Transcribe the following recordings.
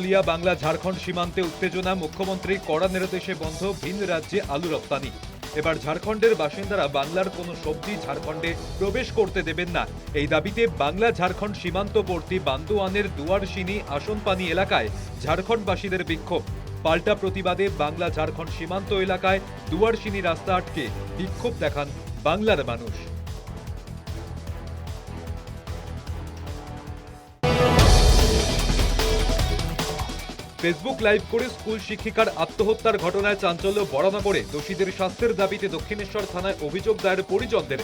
পুরুলিয়া বাংলা, ঝাড়খণ্ড সীমান্তে উত্তেজনা, মুখ্যমন্ত্রী কড়া নির্দেশে বন্ধ, ভিন রাজ্যে আলু রপ্তানি। এবার ঝাড়খণ্ডের বাসিন্দারা বাংলার কোনো সবজি ঝাড়খণ্ডে প্রবেশ করতে দেবেন না। এই দাবিতে বাংলা, ঝাড়খণ্ড সীমান্তবর্তী বান্দোয়ানের দুয়ারসিনী আসনপানি এলাকায় ঝাড়খণ্ডবাসীদের বিক্ষোভ। পাল্টা প্রতিবাদে বাংলা, ঝাড়খণ্ড সীমান্ত এলাকায় দুয়ারসিনী রাস্তা আটকে বিক্ষোভ দেখান বাংলার মানুষ। ফেসবুক লাইভ করে স্কুল শিক্ষিকার আত্মহত্যার ঘটনায় চাঞ্চল্য বড়নগরে দোষীদের শাস্তির দাবিতে দক্ষিণেশ্বর থানায় অভিযোগ দায়ের পরিজনদের।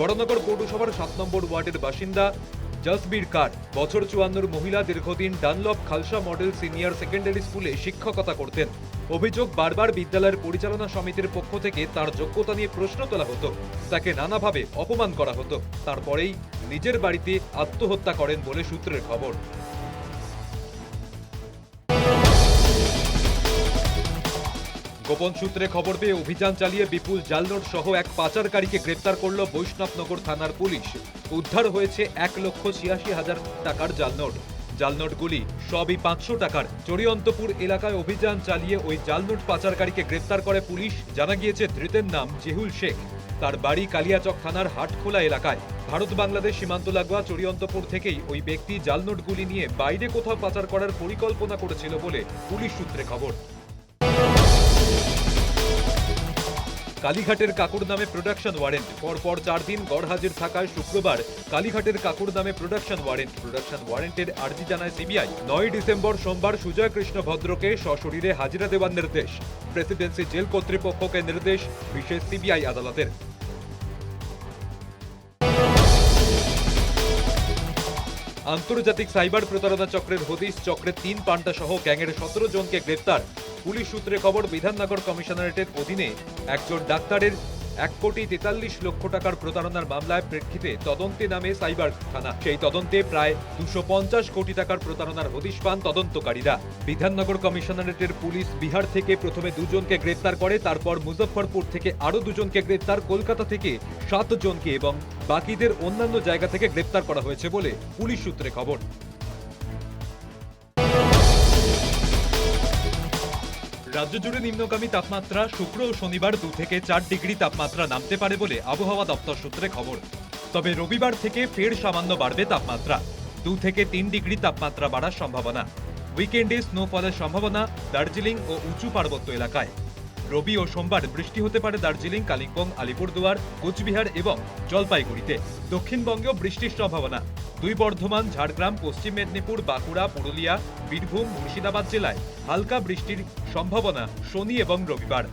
বড়নগর পৌরসভার সাত নম্বর ওয়ার্ডের বাসিন্দা জসবীর কার বছর চুয়ান্নর মহিলা দীর্ঘদিন Dunlop Khalsa model senior secondary স্কুলে শিক্ষকতা করতেন। অভিযোগ বারবার বিদ্যালয়ের পরিচালনা সমিতির পক্ষ থেকে তার যোগ্যতা নিয়ে প্রশ্ন তোলা হতো। তাকে নানাভাবে অপমান করা হতো। তারপরেই নিজের বাড়িতে আত্মহত্যা করেন বলে সূত্রের খবর। গোপন সূত্রে খবর পেয়ে অভিযান চালিয়ে বিপুল জালনোট সহ এক পাচারকারীকে গ্রেপ্তার করল বৈষ্ণবনগর থানার পুলিশ। উদ্ধার হয়েছে এক লক্ষ ছিয়াশি হাজার টাকার জালনোট। জালনোটগুলি সবই পাঁচশো টাকার। চরিয়ন্তপুর এলাকায় অভিযান চালিয়ে ওই জালনোট পাচারকারীকে গ্রেপ্তার করে পুলিশ। জানা গিয়েছে, ধৃতের নাম জেহুল শেখ। তার বাড়ি কালিয়াচক থানার হাটখোলা এলাকায়। ভারত বাংলাদেশ সীমান্ত লাগোয়া চরিয়ন্তপুর থেকেই ওই ব্যক্তি জালনোটগুলি নিয়ে বাইরে কোথাও পাচার করার পরিকল্পনা করেছিল বলে পুলিশ সূত্রে খবর। কালীঘাটের কাকুর নামে প্রোডাকশন ওয়ারেন্ট পরপর চার দিন গড়হাজির থাকায় শুক্রবার কালীঘাটের কাকুর নামে প্রোডাকশন ওয়ারেন্ট প্রোডাকশন ওয়ারেন্টের আর্জি জানায় সিবিআই নয় ডিসেম্বর সোমবার সুজয় কৃষ্ণ ভদ্রকে সশরীরে হাজিরা দেওয়ার নির্দেশ। প্রেসিডেন্সি জেল কর্তৃপক্ষকে নির্দেশ, বিশেষ সিবিআই আদালতের। আন্তর্জাতিক সাইবার প্রতারণা চক্রের হদিশ চক্রের তিন পান্ডা সহ গ্যাংয়ের সতেরো জনকে গ্রেপ্তার। পুলিশ সূত্রে খবর, বিধাননগর কমিশনারেটের অধীনে একজন ডাক্তারের এক কোটি তেতাল্লিশ লক্ষ টাকার প্রতারণার মামলায় প্রেক্ষিতে তদন্তে নামে সাইবার থানা। সেই তদন্তে প্রায় দুশো পঞ্চাশ কোটি টাকার প্রতারণার হদিশ পান তদন্তকারীরা। বিধাননগর কমিশনারেটের পুলিশ বিহার থেকে প্রথমে দুজনকে গ্রেপ্তার করে, তারপর মুজফ্ফরপুর থেকে আরও দুজনকে গ্রেপ্তার, কলকাতা থেকে সাতজনকে এবং বাকিদের অন্যান্য জায়গা থেকে গ্রেপ্তার করা হয়েছে বলে পুলিশ সূত্রে খবর। রাজ্য জুড়ে নিম্নগামী তাপমাত্রা শুক্র ও শনিবার দু থেকে চার ডিগ্রি তাপমাত্রা নামতে পারে বলে আবহাওয়া দপ্তর সূত্রে খবর। তবে রবিবার থেকে ফের সামান্য বাড়বে তাপমাত্রা। দু থেকে তিন ডিগ্রি তাপমাত্রা বাড়ার সম্ভাবনা। উইকেন্ডে স্নোফলের সম্ভাবনা দার্জিলিং ও উঁচু পার্বত্য এলাকায়। রবি ও সোমবার বৃষ্টি হতে পারে দার্জিলিং, কালিম্পং, আলিপুরদুয়ার, কোচবিহার এবং জলপাইগুড়িতে। দক্ষিণবঙ্গেও বৃষ্টির সম্ভাবনা। দুই বর্ধমান, ঝাড়গ্রাম, পশ্চিম মেদিনীপুর, বাঁকুড়া, পুরুলিয়া, বীরভূম, মুর্শিদাবাদ জেলায় হালকা বৃষ্টির সম্ভাবনা শনি এবং রবিবার।